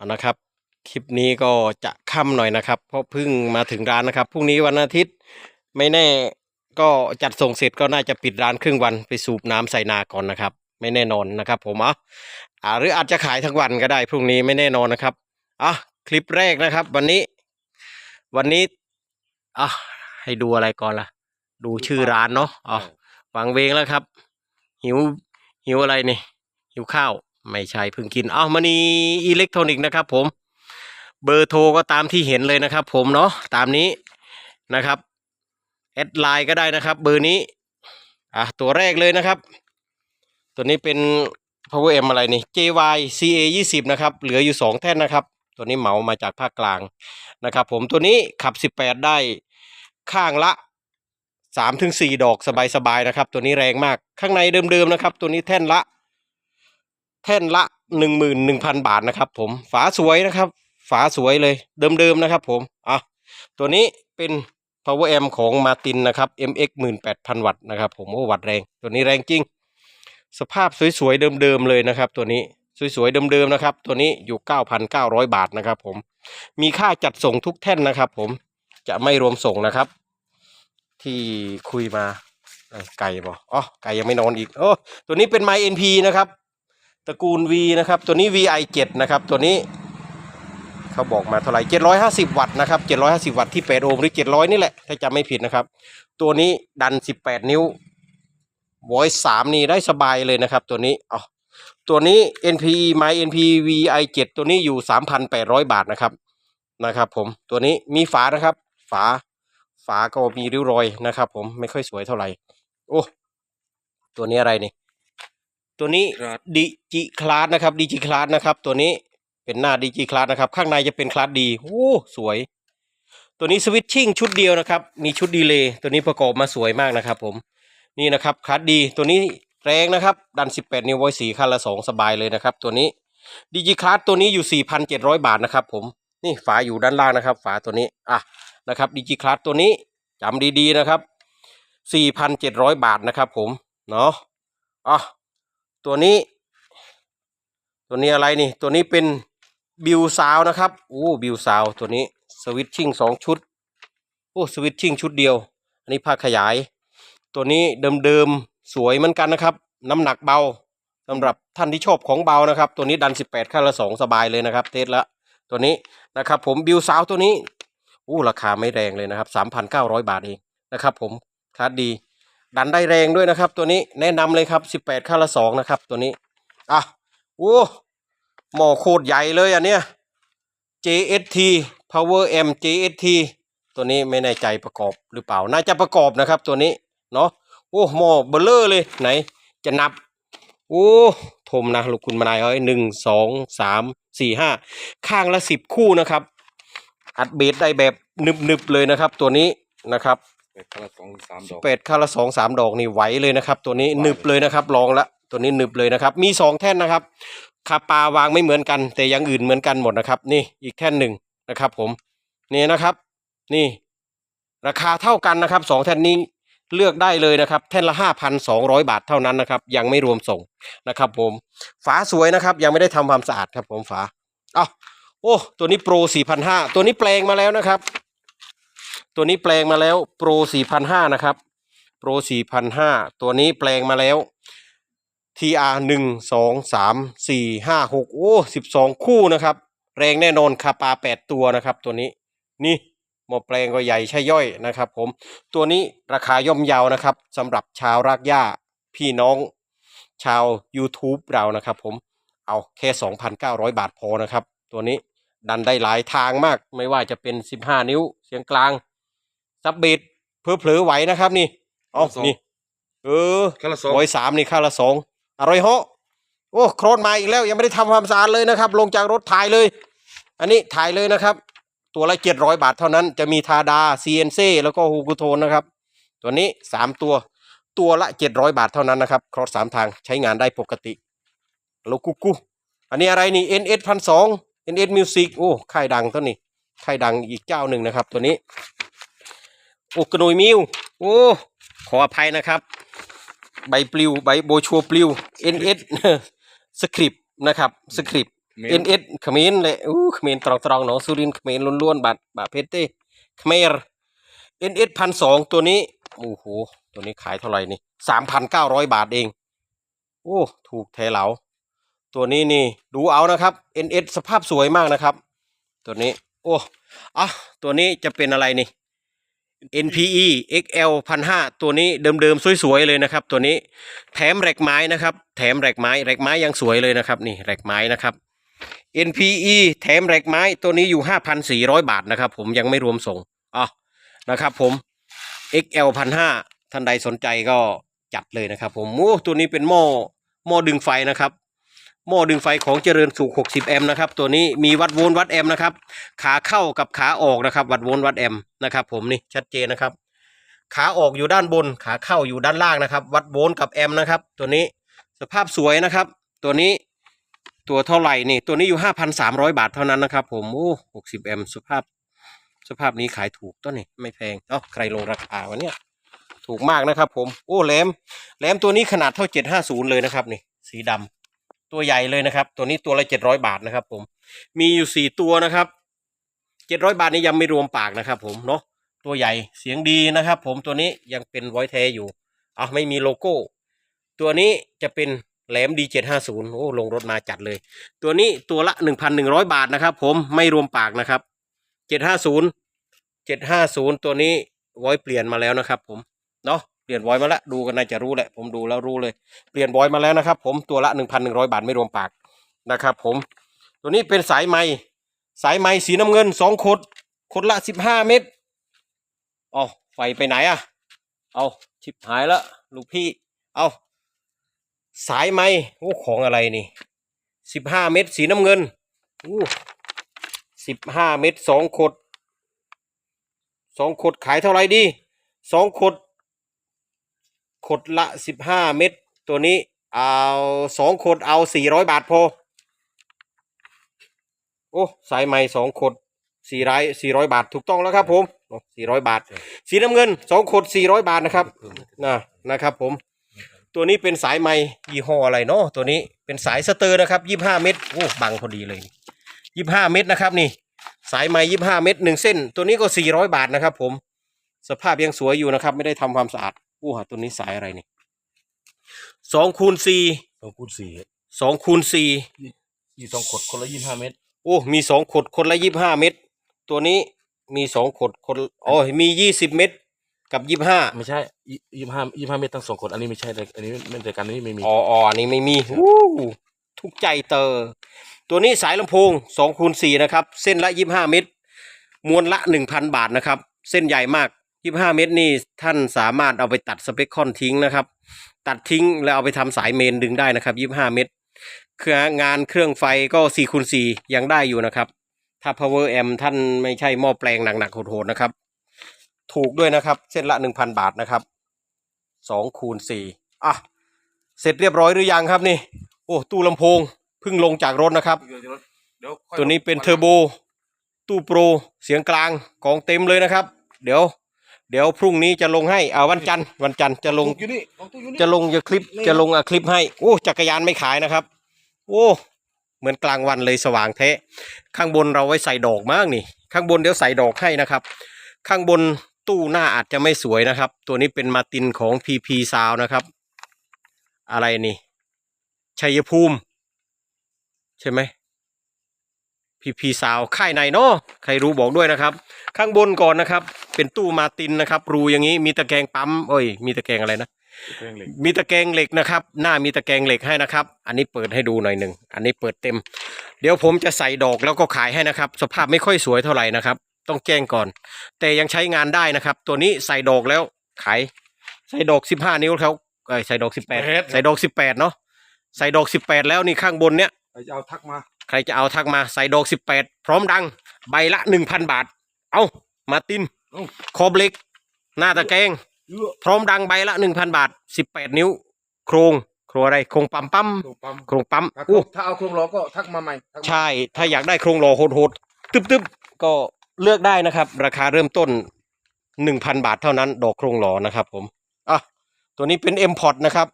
เอานะครับ คลิปนี้ก็จะค่ำหน่อยนะครับ เพราะเพิ่งมาถึงร้านนะครับพรุ่งนี้วันอาทิตย์ไม่แน่ก็จัดส่งเสร็จก็น่าจะปิดร้านครึ่งวันไปสูบน้ำใส่นาก่อนนะครับ ไม่แน่นอนนะครับ ผมอะอ่าหรืออาจจะขายทั้งวันก็ได้พรุ่งนี้ไม่แน่นอนนะครับอะคลิปแรกนะครับ วันนี้ วันนี้อะให้ดูอะไรก่อนล่ะ ดูชื่อร้านเนาะอ๋อวางเวงแล้วครับ หิวหิวอะไรนี่ หิวข้าว ไม่ใช่เพิ่งกิน เอามานีอิเล็กทรอนิกส์นะครับ ผม เบอร์โทรก็ตามที่เห็นเลยนะครับ ผมเนาะตามนี้นะครับแอดไลน์ก็ได้นะครับ เบอร์นี้อะตัวแรกเลยนะครับ ตัวนี้เป็น power m อะไรนี่ JY CA 20นะครับ เหลืออยู่สองแท่นนะครับ ตัวนี้เหมามาจากภาคกลางนะครับ ผมตัวนี้ขับ 18 ได้ข้างละ3ถึง4ดอกสบายๆนะครับ ตัวนี้แรงมากข้างในเดิมๆนะครับ ตัวนี้แท่นละ แท่นละหนึ่งหมื่นหนึ่งพันบาทนะครับ ผมฝาสวยนะครับ ฝาสวยเลยเดิมๆนะครับ ผมอะตัวนี้เป็น power amp ของมาตินนะครับ MX 18,000 วัตต์นะครับผมโอ้วัตต์แรง ตัวนี้แรงจริง สภาพสวยๆเดิมๆเลยนะครับ ตัวนี้สวยๆเดิมๆนะครับ ตัวนี้อยู่ 9,900 บาทนะครับ ผมมีค่าจัดส่งทุกแท่นนะครับ ผมจะไม่รวมส่งนะครับ ที่คุยมาไก่บอกอ๋อไก่ยังไม่นอนอีกโอ้ตัวนี้เป็น My NP นะครับ ตระกูล V นะครับ ตัวนี้ VI 7 นะครับ ตัวนี้เขาบอกมาเท่าไหร่750 วัตต์นะครับ750 วัตต์ที่ 8 โอห์มหรือ 700 นี่แหละ ถ้าจำไม่ผิดนะครับ ตัวนี้ดัน 18 นิ้ว voice 3 นี่ได้สบายเลยนะครับ ตัวนี้อ๋อตัวนี้ NPE My NP VI 7 ตัวนี้อยู่ 3,800 บาทนะครับนะครับ ผมตัวนี้มีฝานะครับ ฝาฝาก็มีริ้วรอยนะครับ ผมไม่ค่อยสวยเท่าไหร่โอ้ตัวนี้อะไรนี่ ตัวนี้ครับ ดิจิคลาสนะครับดิจิคลาสนะครับ ตัวนี้เป็นหน้าดิจิคลาสนะครับ ข้างในจะเป็นคลาสดีโอ้สวย ตัวนี้สวิตชิ่งชุดเดียวนะครับ มีชุดดีเลย์ตัวนี้ประกอบมาสวยมากนะครับ ผมนี่นะครับคลาสดี ตัวนี้แรงนะครับ ดัน 18 นิ้วไว้สีคันละสองสบายเลยนะครับ ตัวนี้ดิจิคลาสตัวนี้อยู่ 4,700 บาทนะครับ ผมนี่ฝาอยู่ด้านล่างนะครับ ฝาตัวนี้อะนะครับดิจิคลาสตัวนี้จำดีๆนะครับ 4,700 บาทนะครับ ผมเนาะอะ ตัวนี้ ตัวนี้อะไรนี่ ตัวนี้เป็นบิวซาวนะครับโอ้บิวซาวตัวนี้สวิตชิ่งสองชุดโอ้สวิตชิ่งชุดเดียว อันนี้ภาคขยาย ตัวนี้เดิมๆสวยเหมือนกันนะครับ น้ำหนักเบาสำหรับท่านที่ชอบของเบานะครับ ตัวนี้ดัน 18ค่าละสองสบายเลยนะครับ เทสละตัวนี้นะครับ ผมบิวซาวตัวนี้อู้ราคาไม่แรงเลยนะครับ 3,900 บาทเองนะครับ ผมคลาสดี ดันได้แรงด้วยนะครับ ตัวนี้แนะนำเลยครับ 18ค่าละสองนะครับ ตัวนี้อะโอ้หม้อโคตรใหญ่เลยอันเนี้ย JST Power M JST ตัวนี้ไม่แน่ใจประกอบหรือเปล่า น่าจะประกอบนะครับ ตัวนี้เนาะโอ้หม้อเบลเลอร์เลยไหน จะนับ โอ้ทมนะลูกคุณมานายเอ้ยหนึ่งสองสามสี่ห้าข้างละสิบคู่นะครับ อัดเบสได้แบบนึบๆเลยนะครับ ตัวนี้นะครับ เป็ดคาราสองสามดอกเป็ดค่าละสองสามดอกนี่ไหวเลยนะครับ ตัวนี้หนึบเลยนะครับลองละตัวนี้หนึบเลยนะครับ มีสองแท่นนะครับคาปาวางไม่เหมือนกัน แต่อยังอื่นเหมือนกันหมดนะครับ นี่อีกแท่นหนึ่งนะครับ ผมนี่นะครับ นี่ ราคาเท่ากันนะครับสองแท่นนี้เลือกได้เลยนะครับ แท่นละห้าพันสองร้อยบาทเท่านั้นนะครับ ยังไม่รวมส่งนะครับ ผมฝาสวยนะครับ ยังไม่ได้ทำความสะอาดครับ ผมฝาเอ้าโอ้ตัวนี้โปรสี่พันห้าตัวนี้แปลงมาแล้วนะครับ ตัวนี้แปลงมาแล้วโปรสี่พันห้านะครับโปรสี่พันห้าตัวนี้แปลงมาแล้ว TR หนึ่งสองสามสี่ห้าหกโอ้สิบสองคู่นะครับ แรงแน่นอนคาปาแปดตัวนะครับ ตัวนี้นี่หมอแปลงก็ใหญ่ใช่ย่อยนะครับ ผมตัวนี้ราคาย่อมเยาวนะครับสำหรับชาวรากหญ้าพี่น้อง ชาว YouTube เรานะครับ ผมเอาแค่ 2,900 บาทพอนะครับ ตัวนี้ดันได้หลายทางมากไม่ว่าจะเป็น 15 นิ้วเสียงกลาง ซับเบดเผลอๆไหวนะครับนี่เอานี่เออคาราสองร้อยสามนี่ค่าละสองอร่อยเหาะโอ้โครนมาอีกแล้วยังไม่ได้ทำความสะอาดเลยนะครับ ลงจากรถถ่ายเลย อันนี้ถ่ายเลยนะครับ ตัวละเจ็ดร้อยบาทเท่านั้นจะมีทาดา CNC แล้วก็ฮูกุโทนนะครับ ตัวนี้สามตัวตัวละเจ็ดร้อยบาทเท่านั้นนะครับ ครอสสามทางใช้งานได้ปกติโลกุกุอันนี้อะไรนี่ NS พันสอง NS Music โอ้ค่ายดังตัวนี้ค่ายดังอีกเจ้าหนึ่งนะครับ ตัวนี้ โอ้กระหนุยมิวโอ้ขออภัยนะครับ ใบปลิวใบโบชัวปลิว NS สคริปนะครับสคริปเอ็นเอสเขมรเลยอู้เขมรตรองตรองๆหนองสุรินทร์เขมรล้วนๆบาทบาทเพชรเต้เขมรเอ็นเอสพันสองตัวนี้โอ้โหตัวนี้ขายเท่าไหร่นี่สามพันเก้าร้อยบาทเอง โอ้ถูกแทเหลาตัวนี้นี่ดูเอานะครับ NS สภาพสวยมากนะครับ ตัวนี้ โอ้อะตัวนี้จะเป็นอะไรนี่ NPE XL พันห้าตัวนี้เดิมๆ สวยๆ เลยนะครับ ตัวนี้แถมแรกไม้นะครับ แถมแรกไม้แรกไม้ยังสวยเลยนะครับ นี่แรกไม้นะครับ NPE แถมแรกไม้ตัวนี้อยู่ห้าพันสี่ร้อยบาทนะครับ ผมยังไม่รวมส่งอะนะครับผม XL พันห้าท่านใดสนใจก็จัดเลยนะครับ ผมโอ้ตัวนี้เป็นหม้อหม้อดึงไฟนะครับ หม้อดึงไฟของเจริญสุข 60 แอมป์นะครับ ตัวนี้มีวัดโวลต์วัดแอมป์นะครับ ขาเข้ากับขาออกนะครับ วัดโวลต์วัดแอมป์นะครับ ผมนี่ชัดเจนนะครับ ขาออกอยู่ด้านบน ขาเข้าอยู่ด้านล่างนะครับ วัดโวลต์กับแอมป์นะครับ ตัวนี้สภาพสวยนะครับ ตัวนี้ตัวเท่าไหร่นี่ ตัวนี้อยู่ 5,300 บาทเท่านั้นนะครับ ผมโอ้60 แอมป์สภาพ สภาพนี้ขายถูกต้นนี่ไม่แพงเอ้าใครลงราคาวะเนี่ยถูกมากนะครับ ผมโอ้แหลมแหลมตัวนี้ขนาดเท่า 750 เลยนะครับนี่สีดำ ตัวใหญ่เลยนะครับ ตัวนี้ตัวละ700บาทนะครับ ผม มีอยู่สี่ตัวนะครับ700บาทนี้ยังไม่รวมปากนะครับ ผมเนาะตัวใหญ่เสียงดีนะครับ ผมตัวนี้ยังเป็นไวท์แท้อยู่อะไม่มีโลโก้ ตัวนี้จะเป็นแหลม D750 โอ้ลงรถมาจัดเลย ตัวนี้ตัวละ1,100บาทนะครับ ผมไม่รวมปากนะครับ750 750ตัวนี้ไว้เปลี่ยนมาแล้วนะครับ ผมเนาะ ลี่ยนไว้มาแล้วดูกันน่าจะรู้แหละผมดูแล้วรู้เลย เปลี่ยนไว้มาแล้วนะครับ ผมตัวละ 1,100 บาทไม่รวมปากนะครับ ผม ตัวนี้เป็นสายไหมสายไหมสีน้ำเงินสองขดขดละ 15 เม็ดอ๋อไฟไปไหนอะเอาชิบหายละลูกพี่ เอาสายไหมโอ้ของอะไรนี่ 15 เม็ดสีน้ำเงินอู้15เม็ดสองขดสองขดขายเท่าไหร่ดีสองขด ขดละสิบห้าเม็ดตัวนี้เอาสองขดเอาสี่ร้อยบาทพอ โอ้สายไหม่สองขดสี่ร้อยสี่ร้อยบาทถูกต้องแล้วครับ ผมสี่ร้อยบาท สีน้ำเงินสองขดสี่ร้อยบาทนะครับนะนะครับ ผม ตัวนี้เป็นสายไหมยี่ห้ออะไรเนาะตัวนี้เป็นสายสเตอร์นะครับยี่ห้าเม็ดโอ้บังพอดีเลยยี่ห้าเม็ดนะครับนี่ สายไหมยี่ห้าเม็ดหนึ่งเส้น ตัวนี้ก็สี่ร้อยบาทนะครับ ผม สภาพยังสวยอยู่นะครับ ไม่ได้ทำความสะอาด อู้หาตัวนี้สายอะไรนี่สองคูณสี่สองคูณสี่สองคูณสี่ยี่สองขดคนละยี่ห้าเมตรโอ้มีสองขดคนละยี่ห้าเม็ดตัวนี้มีสองขดคนอ๋อมียี่สิบเม็ดกับยี่ห้าไม่ใช่ยี่ห้ายี่ห้าเมตรทั้งสองขดอันนี้ไม่ใช่แต่อันนี้ไม่แต่กันอันนี้ไม่มีอ๋ออ๋ออันนี้ไม่มีอู้ทุกใจเตอร์ตัวนี้สายลำโพงสองคูณสี่นะครับ เส้นละยี่ห้าเม็ดมวลละหนึ่งพันบาทนะครับ เส้นใหญ่มาก ยี่ห้าเม็ดนี่ท่านสามารถเอาไปตัดสเปคคอนทิ้งนะครับ ตัดทิ้งแล้วเอาไปทำสายเมนดึงได้นะครับยี่ห้าเม็ดเครื่องงานเครื่องไฟก็สี่คูณสี่ยังได้อยู่นะครับ ถ้า power amp ท่านไม่ใช่หม้อแปลงหนักๆโหดๆนะครับ ถูกด้วยนะครับ เส้นละหนึ่งพันบาทนะครับสองคูณสี่อะ เสร็จเรียบร้อยหรือยังครับนี่ โอ้ ตู้ลำโพงเพิ่งลงจากรถนะครับเดี๋ยวค่อยตัวนี้เป็นเทอร์โบ ตู้โปร เสียงกลางกองเต็มเลยนะครับ เดี๋ยว เดี๋ยวพรุ่งนี้จะลงให้เอาวันจันทร์วันจันทร์จะลง อยู่นี่ของตู้อยู่นี่จะลงจะคลิปนี่จะลงอะคลิปให้โอ้จักรยานไม่ขายนะครับ โอ้เหมือนกลางวันเลยสว่างแท้ข้างบนเราไว้ใส่ดอกมากนี่ ข้างบนเดี๋ยวใส่ดอกให้นะครับ ข้างบนตู้หน้าอาจจะไม่สวยนะครับ ตัวนี้เป็นมาตินของ PP s o u n d นะครับ อะไรนี่ชัยภูมิ ใช่ไหม PP s o u n d ค่ายในเนาะใครรู้บอกด้วยนะครับ ข้างบนก่อนนะครับ เป็นตู้มาตินนะครับ รูอย่างนี้มีตะแกรงปั๊มเอ้ย มีตะแกรงอะไรนะเครื่องเหล็กมีตะแกรงเหล็กนะครับ หน้ามีตะแกรงเหล็กให้นะครับ อันนี้เปิดให้ดูหน่อยหนึ่งอันนี้เปิดเต็ม เดี๋ยวผมจะใส่ดอกแล้วก็ขายให้นะครับ สภาพไม่ค่อยสวยเท่าไหร่นะครับ ต้องแจ้งก่อน แต่ยังใช้งานได้นะครับ ตัวนี้ใส่ดอกแล้วขายใส่ดอกสิบห้านิ้วเขาเอ้ยใส่ดอกสิบแปดใส่ดอกสิบแปดเนาะใส่ดอกสิบแปดแล้วนี่ข้างบนเนี้ยไอ้จะเอาทักมา ใครจะเอาทักมาใส่ดอกสิบแปดพร้อมดัง ใบละหนึ่งพันบาท เอามาตินเอ้าคอบเหล็กหน้าตะแกรงเยอะพร้อมดังใบละหนึ่งพันบาทสิบแปดนิ้ว โครง โครงอะไร โครงปั๊มปั๊มตัวปั๊มโครงปั๊มถ้าอู้ถ้าเอาโครงล้อก็ทักมาใหม่ทักมาใช่ ถ้าอยากได้โครงหล่อโหดๆตึ๊บๆ ก็เลือกได้นะครับ ราคาเริ่มต้นหนึ่งพันบาทเท่านั้น ดอกโครงหล่อนะครับผม อะ ตัวนี้เป็น M port นะครับ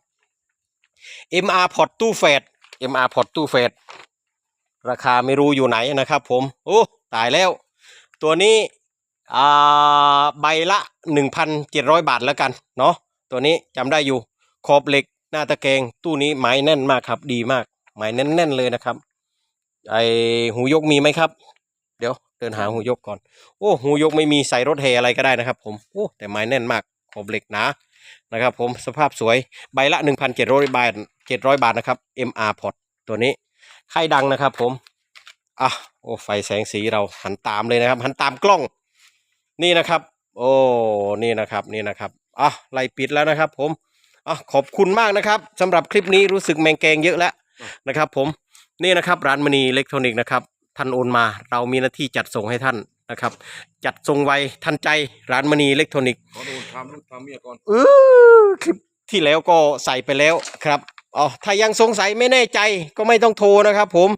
MR port ตู้แฟด MR port ตู้แฟด ราคาไม่รู้อยู่ไหนนะครับ ผมโอ้ตายแล้ว ตัวนี้ใบละหนึ่งพันเจ็ดร้อยบาทแล้วกันเนาะตัวนี้จำได้อยู่ขอบเหล็กหน้าตะแกรงตู้นี้ไม้แน่นมากครับ ดีมาก ไม้แน่นๆเลยนะครับ ไอหูยกมีไหมครับ เดี๋ยวเดินหาหูยกก่อน โอ้หูยกไม่มีใส่รถเฮอะไรก็ได้นะครับ ผมโอ้แต่ไม้แน่นมากขอบเหล็กหนานะครับ ผมสภาพสวยใบละหนึ่งพันเจ็ดร้อยบาทเจ็ดร้อยบาทนะครับ MR Port ตัวนี้ ไข่ดังนะครับ ผมอะโอ้ไฟแสงสีเราหันตามเลยนะครับ หันตามกล้อง นี่นะครับ โอ้นี่นะครับนี่นะครับอะไล่ปิดแล้วนะครับ ผมอะขอบคุณมากนะครับสำหรับคลิปนี้รู้สึกแมงแกงเยอะแล้วนะครับ ผมนี่นะครับร้านมณีอิเล็กทรอนิกส์นะครับท่านโอนมาเรามีหน้าที่จัดส่งให้ท่านนะครับ จัดส่งไวทันใจร้านมณีอิเล็กทรอนิกส์ขอดูทำลูกทำเมียก่อนเออคลิปที่แล้วก็ใส่ไปแล้วครับ อ๋อถ้ายังสงสัยไม่แน่ใจก็ไม่ต้องโทรนะครับ ผม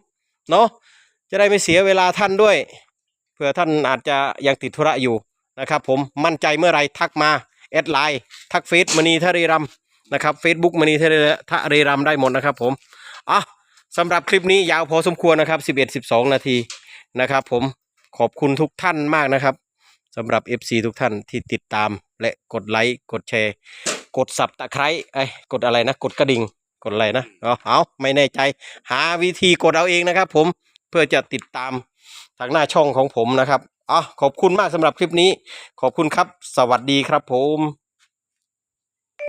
เนาะจะได้ไม่เสียเวลาท่านด้วยเผื่อท่านอาจจะยังติดธุระอยู่นะครับผมมั่นใจเมื่อไรทักมาแอดไลน์ทักเฟซมณีทะเรรัมนะครับเฟซบุ๊กมณีทะเรทะเรรัมได้หมดนะครับ ผมอะสำหรับคลิปนี้ยาวพอสมควรนะครับ 11 12 นาทีนะครับ ผมขอบคุณทุกท่านมากนะครับสำหรับ FC ทุกท่านที่ติดตามและกดไลค์กดแชร์ กดสับตะไคร้ไอ้กดอะไรนะ กดกระดิ่ง กดอะไรนะเอาเอาไม่แน่ใจ หาวิธีกดเอาเองนะครับ ผมเพื่อจะติดตามทางหน้าช่องของผมนะครับอ๋อขอบคุณมากสำหรับคลิปนี้ ขอบคุณครับ สวัสดีครับผม